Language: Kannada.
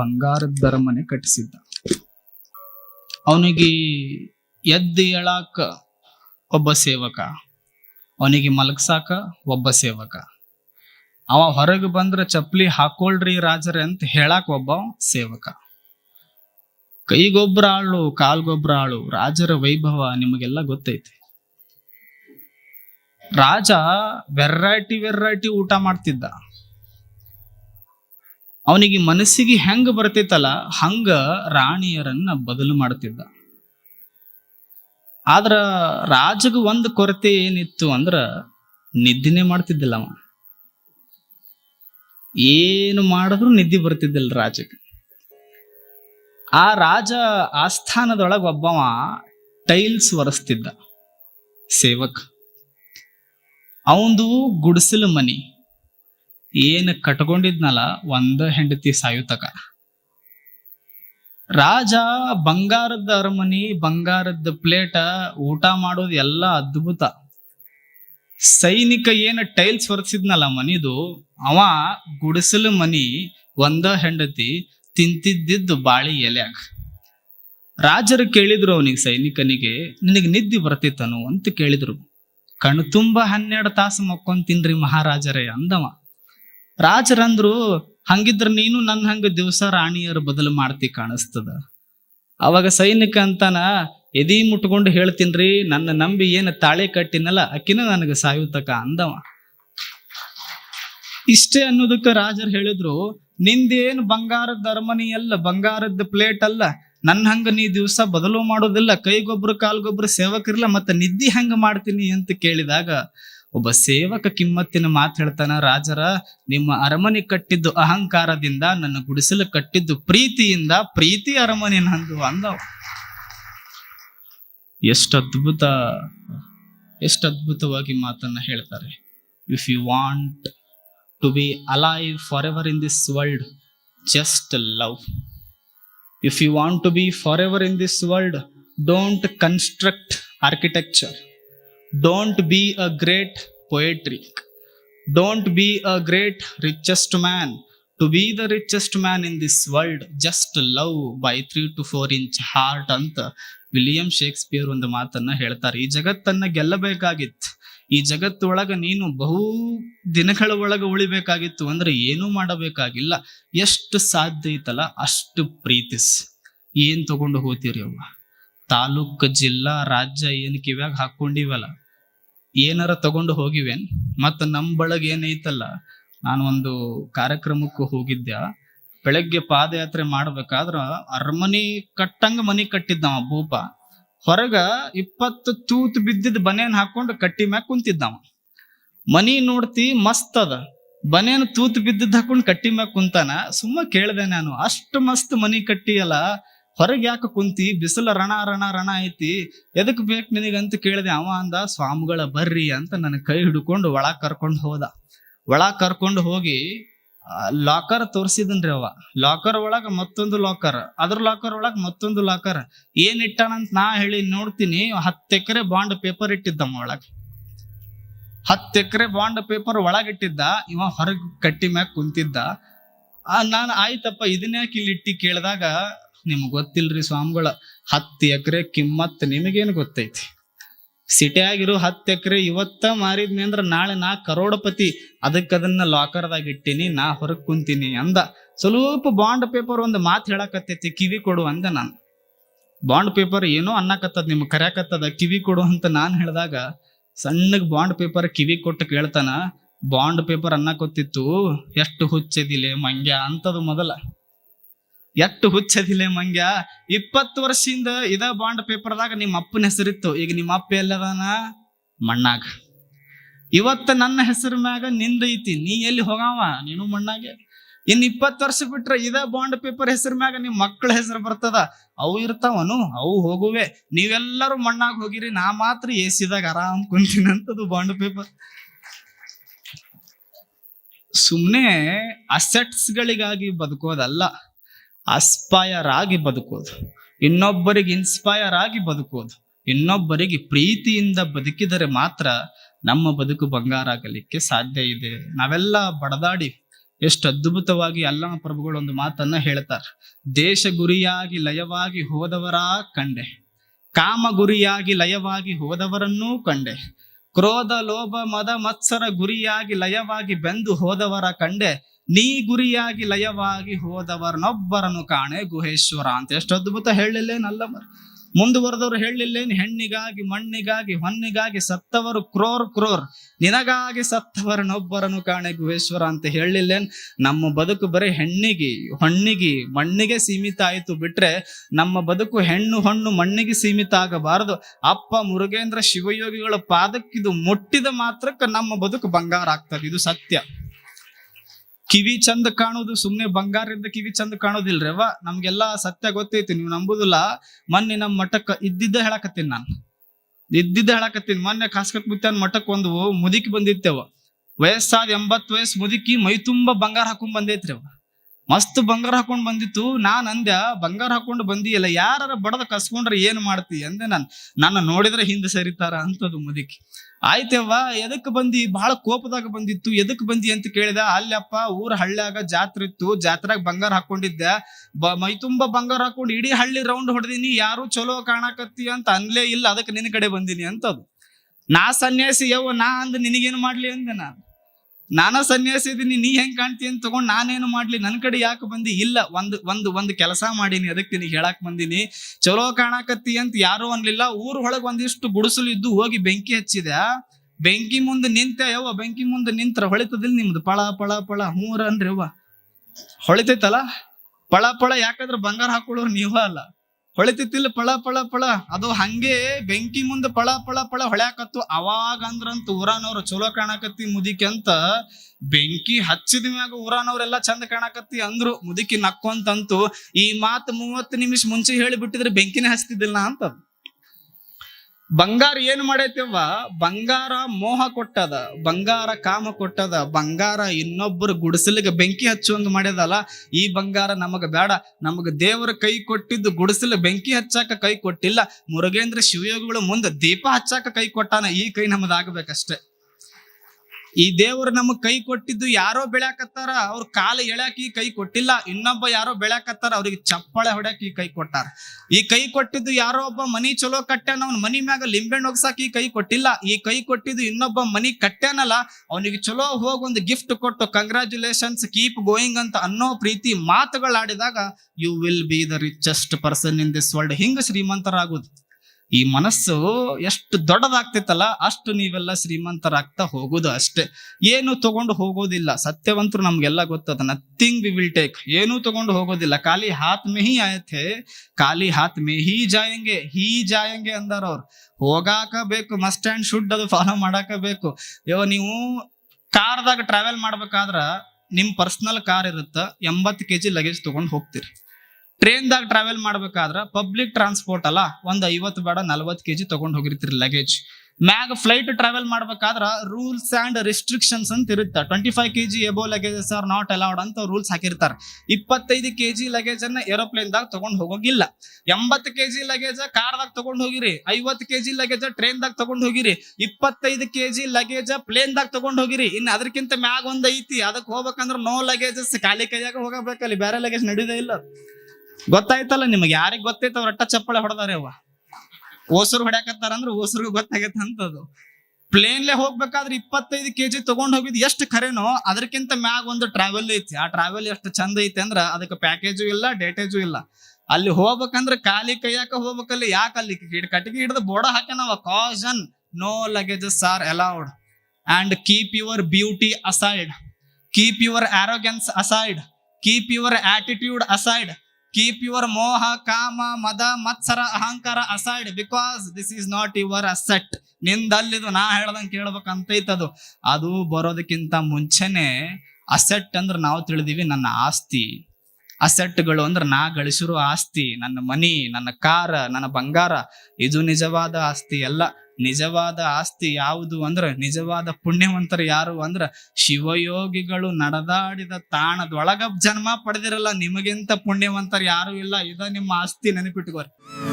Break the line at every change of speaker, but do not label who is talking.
ಬಂಗಾರದ ಅರಮನೆ ಕಟ್ಟಿಸಿದ್ದ. ಅವನಿಗೆ ಎದ್ದು ಹೇಳಾಕ ಒಬ್ಬ ಸೇವಕ, ಅವನಿಗೆ ಮಲಗ್ಸಾಕ ಒಬ್ಬ ಸೇವಕ. ಅವ ಹೊರಗೆ ಬಂದ್ರ ಚಪ್ಪಲಿ ಹಾಕೊಳ್ರಿ ರಾಜರೇ ಅಂತ ಹೇಳಾಕ ಒಬ್ಬ ಸೇವಕ. ಕೈಗೊಬ್ಬರ ಆಳು ಕಾಲ್ಗೊಬ್ಬರ ಆಳು, ರಾಜರ ವೈಭವ ನಿಮಗೆಲ್ಲ ಗೊತ್ತೈತಿ. ರಾಜ ವೆರೈಟಿ ವೆರೈಟಿ ಊಟ ಮಾಡ್ತಿದ್ದ. ಅವನಿಗೆ ಮನಸ್ಸಿಗೆ ಹೆಂಗ ಬರ್ತೈತಲ್ಲ, ಹಂಗ ರಾಣಿಯರನ್ನ ಬದಲು ಮಾಡ್ತಿದ್ದ. ಆದ್ರ ರಾಜಗ ಒಂದು ಕೊರತೆ ಏನಿತ್ತು ಅಂದ್ರ ನಿದ್ದಿನೇ ಮಾಡ್ತಿದ್ದಿಲ್ಲ ಅವ. ಏನು ಮಾಡಿದ್ರು ನಿದ್ದೆ ಬರ್ತಿದ್ದಿಲ್ಲ ರಾಜಗ. ಆ ರಾಜ ಆಸ್ಥಾನದೊಳಗ ಒಬ್ಬವ ಟೈಲ್ಸ್ ಒರೆಸ್ತಿದ್ದ, ಸೇವಕ್. ಅವಂದು ಗುಡಿಸಲು ಮನಿ. ಏನ್ ಕಟ್ಕೊಂಡಿದ್ನಲ್ಲ, ಒಂದ ಹೆಂಡತಿ ಸಾಯುತಕ. ರಾಜ ಬಂಗಾರದ ಅರಮನಿ, ಬಂಗಾರದ ಪ್ಲೇಟ, ಊಟ ಮಾಡೋದು ಎಲ್ಲ ಅದ್ಭುತ. ಸೈನಿಕ ಏನ ಟೈಲ್ಸ್ ಒರೆಸಿದ್ನಲ್ಲ ಮನಿದು, ಅವ ಗುಡಿಸಲ ಮನಿ, ಒಂದ ಹೆಂಡತಿ ತಿಂತಿದ್ದಿದ್ದು ಬಾಳಿ ಎಲೆಯಾಗ. ರಾಜರು ಕೇಳಿದ್ರು ಅವನಿಗೆ, ಸೈನಿಕನಿಗೆ, ನಿನಗೆ ನಿದ್ದೆ ಬರ್ತಿತ್ತನು? ಅಂತ ಕೇಳಿದ್ರು. ಕಣ್ಣು ತುಂಬಾ ಹನ್ನೆರಡು ತಾಸು ಮಕ್ಕೊಂತಿನ್ರಿ ಮಹಾರಾಜರೇ ಅಂದವ. ರಾಜರಂದ್ರು ಹಂಗಿದ್ರ ನೀನು ನನ್ನ ಹಂಗ ದಿವಸ ರಾಣಿಯರ ಬದಲು ಮಾಡ್ತಿ ಕಾಣಿಸ್ತದ. ಅವಾಗ ಸೈನಿಕ ಅಂತಾನ, ಎದಿ ಮುಟ್ಕೊಂಡು ಹೇಳ್ತೀನ್ರಿ, ನನ್ನ ನಂಬಿ ಏನು ತಾಳೆ ಕಟ್ಟಿನಲ್ಲ, ಅಕ್ಕಿನ ನನಗೆ ಸಾಯುತಕ ಅಂದವ. ಇಷ್ಟೇ ಅನ್ನೋದಕ್ಕೆ ರಾಜರು ಹೇಳಿದ್ರು, ನಿಂದೇನು ಬಂಗಾರದ ಅರಮನಿ ಅಲ್ಲ, ಬಂಗಾರದ ಪ್ಲೇಟ್ ಅಲ್ಲ ನನ್ನ ಹಂಗ ನೀ ದಿವಸ ಬದಲು ಮಾಡೋದಿಲ್ಲ ಕೈಗೊಬ್ರು ಕಾಲ್ಗೊಬ್ರು ಸೇವಕರಿಲ್ಲ ಮತ್ತೆ ನಿದ್ದಿ ಹಂಗ ಮಾಡ್ತೀನಿ ಅಂತ ಕೇಳಿದಾಗ ಒಬ್ಬ ಸೇವಕ ಕಿಮ್ಮತ್ತಿನ ಮಾತು ಹೇಳ್ತಾನ, ರಾಜರ, ನಿಮ್ಮ ಅರಮನೆ ಕಟ್ಟಿದ್ದು ಅಹಂಕಾರದಿಂದ, ನನ್ನ ಗುಡಿಸಲು ಕಟ್ಟಿದ್ದು ಪ್ರೀತಿಯಿಂದ, ಪ್ರೀತಿ ಅರಮನೆ ನಂದು ಅಂದವ. ಎಷ್ಟು ಅದ್ಭುತ, ಎಷ್ಟು ಅದ್ಭುತವಾಗಿ ಮಾತನ್ನ ಹೇಳ್ತಾರೆ. If you want to be alive forever in this world just love if you want to be forever in this world don't construct architecture don't be a great poetry don't be a great richest man to be the richest man in this world just love by three to four inch heart ಅಂತ ವಿಲಿಯಂ ಶೇಕ್ಸ್ಪಿಯರ್ ಒಂದು ಮಾತನ್ನ ಹೇಳ್ತಾರೆ. ಈ ಜಗತ್ತನ್ನ ಗೆಲ್ಲಬೇಕಾಗಿತ್ತು. ಈ ಜಗತ್ತೊಳಗ ನೀನು ಬಹು ದಿನಗಳ ಒಳಗ ಉಳಿಬೇಕಾಗಿತ್ತು ಅಂದ್ರೆ ಏನೂ ಮಾಡಬೇಕಾಗಿಲ್ಲ. ಎಷ್ಟು ಸಾಧ್ಯ ಐತಲ್ಲ ಅಷ್ಟು ಪ್ರೀತಿಸ್. ಏನ್ ತಗೊಂಡು ಹೋಗ್ತೀರಿ ಅವ್ವ? ತಾಲೂಕ್, ಜಿಲ್ಲಾ, ರಾಜ್ಯ ಏನ್ ಕಿವ್ಯಾಗ ಹಾಕೊಂಡಿವಲ್ಲ, ಏನಾರ ತಗೊಂಡು ಹೋಗಿವೇನ್? ಮತ್ತ ನಮ್ ಬಳಗ ಏನೈತಲ್ಲ, ನಾನು ಒಂದು ಕಾರ್ಯಕ್ರಮಕ್ಕೂ ಹೋಗಿದ್ದೆ. ಬೆಳಗ್ಗೆ ಪಾದಯಾತ್ರೆ ಮಾಡ್ಬೇಕಾದ್ರ ಅರಮನಿ ಕಟ್ಟಂಗ ಮನಿ ಕಟ್ಟಿದ್ದವ ಭೂಪ ಹೊರಗ ಇಪ್ಪತ್ತು ತೂತ್ ಬಿದ್ದಿದ್ ಬನೇನ್ ಹಾಕೊಂಡು ಕಟ್ಟಿ ಮ್ಯಾಗ ಕುಂತಿದ್ದವ ಮನಿ ನೋಡ್ತಿ ಮಸ್ತ್ ಅದ. ಬನೇನ್ ತೂತ್ ಬಿದ್ದಿದ್ ಹಾಕೊಂಡು ಕಟ್ಟಿ ಮ್ಯಾಗ ಕುಂತಾನ. ಸುಮ್ಮ ಕೇಳ್ದೆ ನಾನು, ಅಷ್ಟು ಮಸ್ತ್ ಮನಿ ಕಟ್ಟಿಯಲ್ಲ ಹೊರಗೆ ಯಾಕೆ ಕುಂತಿ? ಬಿಸಿಲ ರಣ ರಣ ರಣ ಐತಿ. ಎದಕ್ ಬೇಕು ನಿನಗಂತ ಕೇಳಿದೆ, ಅವ ಅಂದ, ಸ್ವಾಮಿಗಳ ಬರ್ರಿ ಅಂತ ನನ್ನ ಕೈ ಹಿಡ್ಕೊಂಡು ಒಳಗ್ ಕರ್ಕೊಂಡು ಹೋದ. ಒಳಗ್ ಕರ್ಕೊಂಡು ಹೋಗಿ ಲಾಕರ್ ತೋರ್ಸಿದನ್ರಿ ಅವ. ಲಾಕರ್ ಒಳಗ ಮತ್ತೊಂದು ಲಾಕರ್ ಅದ್ರ ಲಾಕರ್ ಒಳಗ ಮತ್ತೊಂದು ಲಾಕರ್ ಏನ್ ಇಟ್ಟಾನಂತ ನಾ ಹೇಳಿ ನೋಡ್ತೀನಿ. ಹತ್ತು ಎಕರೆ ಬಾಂಡ್ ಪೇಪರ್ ಇಟ್ಟಿದ್ದಮ್ಮ ಒಳಗ. ಹತ್ತು ಎಕರೆ ಬಾಂಡ್ ಪೇಪರ್ ಒಳಗಿಟ್ಟಿದ್ದ ಇವ ಹೊರಗೆ ಕಟ್ಟಿ ಮ್ಯಾಗ ಕುಂತಿದ್ದ. ಆ, ನಾನು ಆಯ್ತಪ್ಪ ಇದನ್ನೇ ಇಲ್ಲಿ ಕೇಳಿದಾಗ ನಿಮ್ಗೆ ಗೊತ್ತಿಲ್ರಿ ಸ್ವಾಮಿಗಳ, ಹತ್ತು ಎಕರೆ ಕಿಮ್ಮತ್ ನಿಮಗೇನು ಗೊತ್ತೈತಿ? ಸಿಟಿಯಾಗಿರೋ ಹತ್ತು ಎಕರೆ ಇವತ್ತ ಮಾರಿದ್ನಿ ಅಂದ್ರ ನಾಳೆ ನಾ ಕರೋಡಪತಿ ಅದಕ್ಕೆ ಅದನ್ನ ಲಾಕರ್ದಾಗ ಇಟ್ಟಿನಿ, ನಾ ಹೊರಗೆ ಕುಂತೀನಿ ಅಂದ. ಸ್ವಲ್ಪ ಬಾಂಡ್ ಪೇಪರ್ ಒಂದು ಮಾತು ಹೇಳಕತ್ತೈತಿ, ಕಿವಿ ಕೊಡು ಅಂದ ನಾನು. ಬಾಂಡ್ ಪೇಪರ್ ಏನೋ ಅನ್ನಕತ್ತದ, ನಿಮ್ಗೆ ಕರೆಯಕತ್ತದ, ಕಿವಿ ಕೊಡು ಅಂತ ನಾನು ಹೇಳಿದಾಗ ಸಣ್ಣಗೆ ಬಾಂಡ್ ಪೇಪರ್ ಕಿವಿ ಕೊಟ್ಟು ಕೇಳ್ತಾನ ಬಾಂಡ್ ಪೇಪರ್ ಅನ್ನಕೊತ್ತಿತ್ತು, ಎಷ್ಟು ಹುಚ್ಚದಿಲೆ ಮಂಗ್ಯ ಅಂತದು ಮೊದಲ. ಎಷ್ಟು ಹುಚ್ಚದಿಲ್ಲ ಮಂಗ್ಯ. ಇಪ್ಪತ್ತು ವರ್ಷದಿಂದ ಇದ ಬಾಂಡ್ ಪೇಪರ್ದಾಗ ನಿಮ್ಮ ಅಪ್ಪನ ಹೆಸರಿತ್ತು. ಈಗ ನಿಮ್ಮ ಅಪ್ಪ ಎಲ್ಲದಾನ? ಮಣ್ಣಾಗ. ಇವತ್ತ ನನ್ನ ಹೆಸರು ಮ್ಯಾಗ ನಿಂದೈತಿ ನೀ ಎಲ್ಲಿ ಹೋಗಾವ? ನೀನು ಮಣ್ಣಾಗೆ. ಇನ್ ಇಪ್ಪತ್ತು ವರ್ಷ ಬಿಟ್ರೆ ಇದ ಬಾಂಡ್ ಪೇಪರ್ ಹೆಸರು ಮ್ಯಾಗ ನಿಮ್ ಮಕ್ಕಳ ಹೆಸರು ಬರ್ತದ? ಅವು ಇರ್ತಾವನು, ಅವು ಹೋಗುವೆ. ನೀವೆಲ್ಲರೂ ಮಣ್ಣಾಗ ಹೋಗಿರಿ. ನಾ ಮಾತ್ರ ಎಸಿದಾಗ ಆರಾಮ್ ಕುಂತೀನಂತದು ಬಾಂಡ್ ಪೇಪರ್ ಸುಮ್ನೆ ಅಸೆಟ್ಸ್ಗಳಿಗಾಗಿ ಬದುಕೋದಲ್ಲ. ಅಸ್ಪೈರ್ ಆಗಿ ಬದುಕೋದು. ಇನ್ನೊಬ್ಬರಿಗೆ ಇನ್ಸ್ಪೈರ್ ಆಗಿ ಬದುಕೋದು. ಇನ್ನೊಬ್ಬರಿಗೆ ಪ್ರೀತಿಯಿಂದ ಬದುಕಿದರೆ ಮಾತ್ರ ನಮ್ಮ ಬದುಕು ಬಂಗಾರ ಆಗಲಿಕ್ಕೆ ಸಾಧ್ಯ ಇದೆ. ನಾವೆಲ್ಲ ಬಡದಾಡಿ ಎಷ್ಟು ಅದ್ಭುತವಾಗಿ ಅಲ್ಲಮ ಪ್ರಭುಗಳು ಒಂದು ಮಾತನ್ನ ಹೇಳ್ತಾರೆ. ದೇಶ ಗುರಿಯಾಗಿ ಲಯವಾಗಿ ಹೋದವರ ಕಂಡೆ. ಕಾಮ ಗುರಿಯಾಗಿ ಲಯವಾಗಿ ಹೋದವರನ್ನೂ ಕಂಡೆ. ಕ್ರೋಧ, ಲೋಭ, ಮದ, ಮತ್ಸರ ಗುರಿಯಾಗಿ ಲಯವಾಗಿ ಬೆಂದು ಹೋದವರ ಕಂಡೆ. ನೀ ಗುರಿಯಾಗಿ ಲಯವಾಗಿ ಹೋದವರನ್ನೊಬ್ಬರನ್ನು ಕಾಣೆ ಗುಹೇಶ್ವರ ಅಂತ ಎಷ್ಟು ಅದ್ಭುತ ಹೇಳಿಲ್ಲೇನಲ್ಲ ಮುಂದುವರೆದವರು ಹೇಳಿಲ್ಲೇನು ಹೆಣ್ಣಿಗಾಗಿ, ಮಣ್ಣಿಗಾಗಿ, ಹೊನ್ನಿಗಾಗಿ ಸತ್ತವರು ಕ್ರೋರ್ ಕ್ರೋರ್. ನಿನಗಾಗಿ ಸತ್ತವರನ್ನೊಬ್ಬರನ್ನು ಕಾಣೆ ಗುಹೇಶ್ವರ ಅಂತ ಹೇಳಿಲ್ಲೇನ್ ನಮ್ಮ ಬದುಕು ಬರೀ ಹೆಣ್ಣಿಗೆ, ಹೊಣ್ಣಿಗೆ, ಮಣ್ಣಿಗೆ ಸೀಮಿತ ಆಯಿತು ಬಿಟ್ರೆ ನಮ್ಮ ಬದುಕು ಹೆಣ್ಣು ಹೊಣ್ಣು ಮಣ್ಣಿಗೆ ಸೀಮಿತ ಆಗಬಾರದು. ಅಪ್ಪ ಮುರುಗೇಂದ್ರ ಶಿವಯೋಗಿಗಳ ಪಾದಕ್ಕಿದು ಮುಟ್ಟಿದ ಮಾತ್ರಕ್ಕೆ ನಮ್ಮ ಬದುಕು ಬಂಗಾರ ಆಗ್ತದೆ. ಇದು ಸತ್ಯ. ಕಿವಿ ಚಂದ ಕಾಣೋದು ಸುಮ್ನೆ ಬಂಗಾರದಿಂದ ಕಿವಿ ಚಂದ ಕಾಣೋದಿಲ್ರಿ ಅವ ನಮ್ಗೆಲ್ಲಾ ಸತ್ಯ ಗೊತ್ತೈತಿ, ನೀವು ನಂಬುದಿಲ್ಲ. ಮೊನ್ನೆ ನಮ್ಮ ಮಠಕ್ಕ ಇದ್ದಿದ್ದ ಹೇಳಕತ್ತೀನಿ ನಾನು. ಇದ್ದಿದ್ದ ಹೇಳಕತ್ತೀನಿ. ಮೊನ್ನೆ ಕಾಸ್ಕತ್ ಮುತ್ಯಾನ್ ಮಠಕ್ ಒಂದು ಮುದುಕಿ ಬಂದಿತ್ತೇವ ವಯಸ್ಸಾದ ಎಂಬತ್ ವಯಸ್ಸು ಮುದುಕಿ ಮೈ ತುಂಬಾ ಬಂಗಾರ ಹಾಕೊಂಡ್ ಬಂದೈತ್ರಿ ಅವ ಮಸ್ತ್ ಬಂಗಾರ ಹಾಕೊಂಡ್ ಬಂದಿತ್ತು. ನಾನ್ ಅಂದ್ಯ ಬಂಗಾರ ಹಾಕೊಂಡು ಬಂದಿಯಲ್ಲ ಯಾರ ಬಡದ ಕಸ್ಕೊಂಡ್ರೆ ಏನ್ ಮಾಡ್ತಿ? ಅಂದೆ ನಾನು. ನನ್ನ ನೋಡಿದ್ರೆ ಹಿಂದೆ ಸರಿತಾರ ಅಂತದು ಮುದುಕಿ. ಆಯ್ತವ್ವ, ಎದಕ್ ಬಂದಿ? ಬಹಳ ಕೋಪದಾಗ ಬಂದಿತ್ತು. ಎದಕ್ ಬಂದಿ ಅಂತ ಕೇಳಿದ. ಅಲ್ಲಪ್ಪ, ಊರ ಹಳ್ಳಾಗ ಜಾತ್ರೆ ಇತ್ತು. ಜಾತ್ರಾಗ ಬಂಗಾರ ಹಾಕೊಂಡಿದ್ದೆ. ಬ, ಮೈ ತುಂಬಾ ಬಂಗಾರ ಹಾಕೊಂಡು ಇಡೀ ಹಳ್ಳಿ ರೌಂಡ್ ಹೊಡೆದಿನಿ. ಯಾರು ಚಲೋ ಕಾಣಕತ್ತಿ ಅಂತ ಅನ್ಲೇ ಇಲ್ಲ. ಅದಕ್ಕೆ ನಿನ್ ಕಡೆ ಬಂದಿನಿ ಅಂತದು. ನಾ ಸನ್ಯಾಸಿ ಯವ್ವ, ನಾ ಅಂದ್ ನಿನಗೇನು ಮಾಡ್ಲಿ ಅಂದೆ ನಾನು. ನಾನ ಸನ್ಯಾಸಿ ಇದೀನಿ ನೀ ಹೆಂಗ್ ಕಾಣ್ತಿ ಅಂತ ತಗೊಂಡ್ ನಾನೇನು ಮಾಡ್ಲಿ? ನನ್ ಕಡೆ ಯಾಕೆ ಬಂದಿ? ಇಲ್ಲ, ಒಂದ್ ಒಂದ್ ಒಂದ್ ಕೆಲಸ ಮಾಡೀನಿ, ಅದಕ್ಕೆ ನಿನಗೆ ಹೇಳಕ್ ಬಂದಿನಿ. ಚಲೋ ಕಾಣಕತ್ತಿ ಅಂತ ಯಾರು ಅನ್ಲಿಲ್ಲ. ಊರ್ ಒಳಗ್ ಒಂದಿಷ್ಟು ಗುಡಿಸಲು ಇದ್ದು ಹೋಗಿ ಬೆಂಕಿ ಹಚ್ಚಿದ. ಬೆಂಕಿ ಮುಂದೆ ನಿಂತ, ಯವ್ವ, ಬೆಂಕಿ ಮುಂದೆ ನಿಂತ್ರ ಹೊಳಿತದಿಲ್ಲ ನಿಮ್ದು? ಪಳ ಪಳ ಪಳ ಹೂರ ಅನ್ರಿ ಯವ್ವ. ಹೊಳಿತೈತಲ್ಲ? ಪಳ ಪಳ, ಯಾಕಂದ್ರೆ ಬಂಗಾರ ಹಾಕೊಳ್ಳೋರು ನೀವ ಅಲ್ಲ. ಹೊಳಿತೈತಿಲ್ಲ ಪಳ ಪಳ ಪಳ. ಅದು ಹಂಗೆ ಬೆಂಕಿ ಮುಂದೆ ಪಳ ಪಳ ಪಳ ಹೊಳ್ಯಾಕತ್ತು. ಅವಾಗ ಅಂದ್ರಂತ ಊರಾನವ್ರು ಚಲೋ ಕಾಣಕತ್ತಿ ಮುದಿಕೆ ಅಂತ. ಬೆಂಕಿ ಹಚ್ಚಿದ ಮ್ಯಾಗ ಊರಾನವ್ರೆಲ್ಲ ಚಂದ ಕಾಣಕತ್ತಿ ಅಂದ್ರು. ಮುದುಕಿ ನಕ್ಕೊಂತಂತು ಈ ಮಾತು ಮೂವತ್ತು ನಿಮಿಷ ಮುಂಚೆ ಹೇಳಿ ಬಿಟ್ಟಿದ್ರೆ ಬೆಂಕಿನೇ ಹಚ್ತಿದ್ದಿಲ್ಲ ಅಂತ. ಬಂಗಾರ ಏನ್ ಮಾಡೈತಿವ ಬಂಗಾರ ಮೋಹ ಕೊಟ್ಟದ, ಬಂಗಾರ ಕಾಮ ಕೊಟ್ಟದ, ಬಂಗಾರ ಇನ್ನೊಬ್ಬರು ಗುಡಿಸಲಿಗೆ ಬೆಂಕಿ ಹಚ್ಚುವಂಗ ಮಾಡ್ಯದಲ್ಲ, ಈ ಬಂಗಾರ ನಮಗ ಬೇಡ ನಮಗ ದೇವರ ಕೈ ಕೊಟ್ಟಿದ್ದು ಗುಡಿಸಲು ಬೆಂಕಿ ಹಚ್ಚಾಕ ಕೈ ಕೊಟ್ಟಿಲ್ಲ. ಮುರುಗೇಂದ್ರ ಶಿವಯೋಗಿಗಳು ಮುಂದೆ ದೀಪ ಹಚ್ಚಾಕ ಕೈ ಕೊಟ್ಟಾನ, ಈ ಕೈ ನಮ್ಮದಾಗಬೇಕಷ್ಟೇ ಈ ದೇವರು ನಮಗ್ ಕೈ ಕೊಟ್ಟಿದ್ದು ಯಾರೋ ಬೆಳ್ಯಾಕತ್ತಾರ, ಅವ್ರ ಕಾಲ ಈ ಕೈ ಕೊಟ್ಟಿಲ್ಲ. ಇನ್ನೊಬ್ಬ ಯಾರೋ ಬೆಳ್ಯಾಕತ್ತಾರ, ಅವ್ರಿಗೆ ಚಪ್ಪಳೆ ಹೊಡ್ಯಾಕ ಈ ಕೈ ಕೊಟ್ಟಾರ. ಈ ಕೈ ಕೊಟ್ಟಿದ್ದು ಯಾರೋ ಒಬ್ಬ ಮನಿ ಚಲೋ ಕಟ್ಟ್ಯಾನ, ಅವ್ನ ಮನಿ ಮ್ಯಾಗ ಒಗ್ಸಾಕ ಈ ಕೈ ಕೊಟ್ಟಿಲ್ಲ. ಈ ಕೈ ಕೊಟ್ಟಿದ್ದು ಇನ್ನೊಬ್ಬ ಮನಿ ಕಟ್ಟ್ಯಾನಲ್ಲ, ಅವನಿಗೆ ಚಲೋ ಹೋಗಿ ಒಂದು ಗಿಫ್ಟ್ ಕೊಟ್ಟು ಕಂಗ್ರಾಚುಲೇಷನ್ಸ್ ಕೀಪ್ ಗೋಯಿಂಗ್ ಅಂತ ಅನ್ನೋ ಪ್ರೀತಿ ಮಾತುಗಳಾಡಿದಾಗ you will be the richest person in this world ಹಿಂಗ ಶ್ರೀಮಂತರಾಗುದು. ಈ ಮನಸ್ಸು ಎಷ್ಟು ದೊಡ್ಡದಾಗ್ತಿತ್ತಲ್ಲ, ಅಷ್ಟು ನೀವೆಲ್ಲ ಶ್ರೀಮಂತರಾಗ್ತಾ ಹೋಗೋದು ಅಷ್ಟೇ. ಏನು ತಗೊಂಡು ಹೋಗೋದಿಲ್ಲ. ಸತ್ಯವಂತರು ನಮ್ಗೆಲ್ಲ ಗೊತ್ತದ ನಥಿಂಗ್ ವಿ ವಿಲ್ ಟೇಕ್ ಏನೂ ತಗೊಂಡು ಹೋಗೋದಿಲ್ಲ. ಖಾಲಿ ಹಾತ್ ಮೇ ಹಿ ಖಾಲಿ ಹಾತ್ ಮೇ ಜಾಯಂಗೆ, ಹೀ ಜಾಯಂಗೆ ಅಂದಾರ ಅವ್ರು. ಹೋಗಾಕ ಬೇಕು ಮಸ್ಟ್ ಅಂಡ್ ಶುಡ್ ಅದು ಫಾಲೋ ಮಾಡಾಕ ಬೇಕು ನೀವು ಕಾರ್ದಾಗ ಟ್ರಾವೆಲ್ ಮಾಡ್ಬೇಕಾದ್ರ ನಿಮ್ ಪರ್ಸನಲ್ ಕಾರ್ ಇರುತ್ತ, ಎಂಬತ್ತು ಕೆ ಜಿ ಲಗೇಜ್ ತಗೊಂಡು ಹೋಗ್ತೀರಿ. ಟ್ರೈನ್ದಾಗ ಟ್ರಾವೆಲ್ ಮಾಡ್ಬೇಕಾದ್ರ ಪಬ್ಲಿಕ್ ಟ್ರಾನ್ಸ್ಪೋರ್ಟ್ ಅಲ್ಲ, ಒಂದ್ ಐವತ್ತು ಬೇಡ ನಲ್ವತ್ತು ಕೆಜಿ ತಗೊಂಡ್ ಹೋಗಿರ್ತೀರಿ ಲಗೇಜ್ ಮ್ಯಾಗ ಫ್ಲೈಟ್ ಟ್ರಾವೆಲ್ ಮಾಡ್ಬೇಕಾದ್ರ ರೂಲ್ಸ್ ಅಂಡ್ ರಿಸ್ಟ್ರಿಕ್ಷನ್ಸ್ ಅಂತ ಇರುತ್ತೆ. Twenty five KG above luggages are not allowed ಅಂತ ರೂಲ್ಸ್ ಹಾಕಿರ್ತಾರೆ. ಇಪ್ಪತ್ತೈದು ಕೆಜಿ ಲಗೇಜ್ ಅನ್ನ ಏರೋಪ್ಲೇನ್ ದಾಗ ತಗೊಂಡ್ ಹೋಗೋಗಿಲ್ಲ. ಎಂಬತ್ತು ಕೆಜಿ ಲಗೇಜ್ ಕಾರ್ದಾಗ ತಗೊಂಡ್ ಹೋಗಿರಿ, ಐವತ್ತು ಕೆಜಿ ಲಗೇಜ್ ಟ್ರೈನ್ ದಾಗ ತಗೊಂಡ್ ಹೋಗಿರಿ, ಇಪ್ಪತ್ತೈದು ಕೆಜಿ ಲಗೇಜ್ ಪ್ಲೇನ್ ದಾಗ ತಗೊಂಡ್ ಹೋಗಿರಿ. ಇನ್ನು ಅದಕ್ಕಿಂತ ಮ್ಯಾಗ ಒಂದ್ ಐತಿ ಅದಕ್ಕೆ ಹೋಗ್ಬೇಕಂದ್ರ ನೋ ಲಗೇಜಸ್ ಖಾಲಿ ಕೈಯಾಗ ಹೋಗಬೇಕಲ್ಲಿ, ಬೇರೆ ಲಗೇಜ್ ನಡೀದೇ ಇಲ್ಲ. ಗೊತ್ತಾಯ್ತಲ್ಲ ನಿಮಗೆ, ಯಾರಿಗ್ ಗೊತ್ತೈತ ಅವ್ರ ಅಟ್ಟ ಚಪ್ಪಳೆ ಹೊಡೆದಾರೆ ಅವ ಓಸರು ಹೊಡ್ಯಾಕತ್ತಾರ ಅಂದ್ರೆ ಓಸರ್ಗೂ ಗೊತ್ತಾಗೈತೆ ಅಂತದು ಪ್ಲೇನ್ಲೆ ಹೋಗ್ಬೇಕಾದ್ರೆ ಇಪ್ಪತ್ತೈದು ಕೆಜಿ ತಗೊಂಡ್ ಹೋಗಿದ್ ಎಷ್ಟು ಖರೇನೋ ಅದಕ್ಕಿಂತ ಮ್ಯಾಗ ಒಂದು ಟ್ರಾವೆಲ್ ಐತಿ. ಆ ಟ್ರಾವೆಲ್ ಎಷ್ಟು ಚಂದ ಐತಿ ಅಂದ್ರ ಅದಕ್ಕೆ ಪ್ಯಾಕೇಜು ಇಲ್ಲ ಡೇಟೇಜು ಇಲ್ಲ. ಅಲ್ಲಿ ಹೋಗ್ಬೇಕಂದ್ರ ಖಾಲಿ ಕೈಯಾಕ ಹೋಗ್ಬೇಕಲ್ಲಿ, ಯಾಕೆ ಅಲ್ಲಿ ಕಟ್ಟಿಗೆ ಹಿಡಿದು ಬೋಡ ಹಾಕ್ಯಾನವ. Caution no luggages are allowed and keep your beauty aside keep your ಆರೋಗ್ಯನ್ಸ್ aside keep your attitude aside keep your ಮೋಹ ಕಾಮ ಮದ ಮತ್ಸರ ಅಹಂಕಾರ aside because this is not your asset ನಿಂದಲ್ಲಿದು ನಾ ಹೇಳ್ದಂಗೆ ಕೇಳ್ಬೇಕಂತೈತದು. ಅದು ಬರೋದಕ್ಕಿಂತ ಮುಂಚೆನೆ ಅಸೆಟ್ ಅಂದ್ರೆ ನಾವು ತಿಳಿದೀವಿ ನನ್ನ ಆಸ್ತಿ. ಅಸೆಟ್ಗಳು ಅಂದ್ರೆ ನಾ ಗಳಿಸಿರೋ ಆಸ್ತಿ. ನನ್ನ ಮನಿ, ನನ್ನ ಕಾರ, ನನ್ನ ಬಂಗಾರ. ಇದು ನಿಜವಾದ ಆಸ್ತಿ ಅಲ್ಲ. ನಿಜವಾದ ಆಸ್ತಿ ಯಾವುದು ಅಂದ್ರೆ ನಿಜವಾದ ಪುಣ್ಯವಂತರು ಯಾರು ಅಂದ್ರ ಶಿವಯೋಗಿಗಳು ನಡೆದಾಡಿದ ತಾಣದೊಳಗ ಜನ್ಮ ಪಡೆದಿರಲ್ಲ. ನಿಮಗಿಂತ ಪುಣ್ಯವಂತರು ಯಾರು ಇಲ್ಲ. ಇದ ನಿಮ್ಮ ಆಸ್ತಿ ನೆನಪಿಟ್ಕೋರಿ.